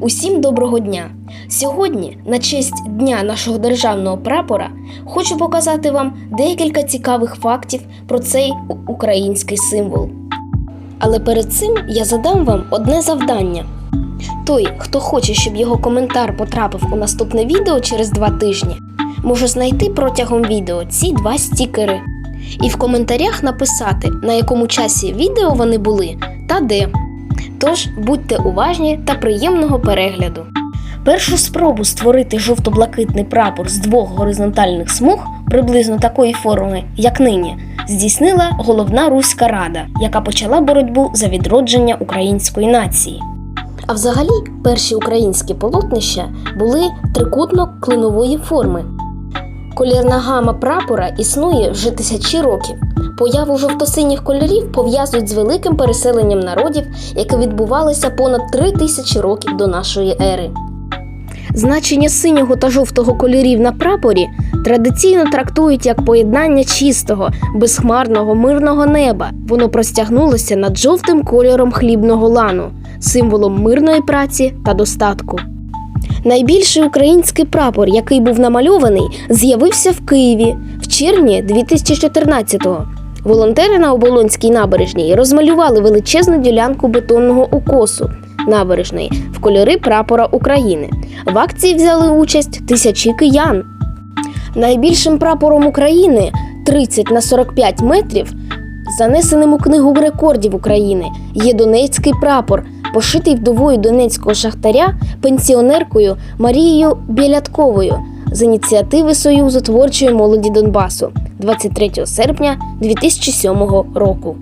Усім доброго дня! Сьогодні, на честь Дня нашого державного прапора, хочу показати вам декілька цікавих фактів про цей український символ. Але перед цим я задам вам одне завдання. Той, хто хоче, щоб його коментар потрапив у наступне відео через два тижні, може знайти протягом відео ці два стікери і в коментарях написати, на якому часі відео вони були та де. Тож будьте уважні та приємного перегляду. Першу спробу створити жовто-блакитний прапор з двох горизонтальних смуг, приблизно такої форми, як нині, здійснила головна Руська Рада, яка почала боротьбу за відродження української нації. А взагалі, перші українські полотнища були трикутно-клинової форми. Колірна гама прапора існує вже тисячі років. Появу жовто-синіх кольорів пов'язують з великим переселенням народів, яке відбувалося понад три тисячі років до нашої ери. Значення синього та жовтого кольорів на прапорі традиційно трактують як поєднання чистого, безхмарного, мирного неба. Воно простягнулося над жовтим кольором хлібного лану, символом мирної праці та достатку. Найбільший український прапор, який був намальований, з'явився в Києві в червні 2014-го. Волонтери на Оболонській набережній розмалювали величезну ділянку бетонного укосу набережної в кольори прапора України. В акції взяли участь тисячі киян. Найбільшим прапором України 30 на 45 метрів, занесеним у книгу рекордів України, є Донецький прапор, пошитий вдовою донецького шахтаря пенсіонеркою Марією Білятковою з ініціативи Союзу творчої молоді Донбасу 23 серпня 2007 року.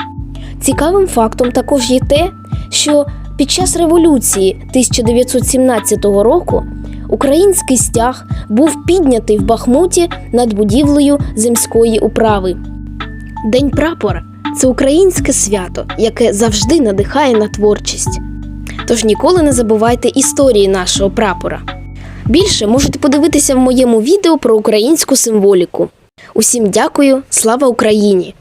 Цікавим фактом також є те, що під час революції 1917 року український стяг був піднятий в Бахмуті над будівлею земської управи. День прапора це українське свято, яке завжди надихає на творчість. Тож ніколи не забувайте історії нашого прапора. Більше можете подивитися в моєму відео про українську символіку. Усім дякую, слава Україні!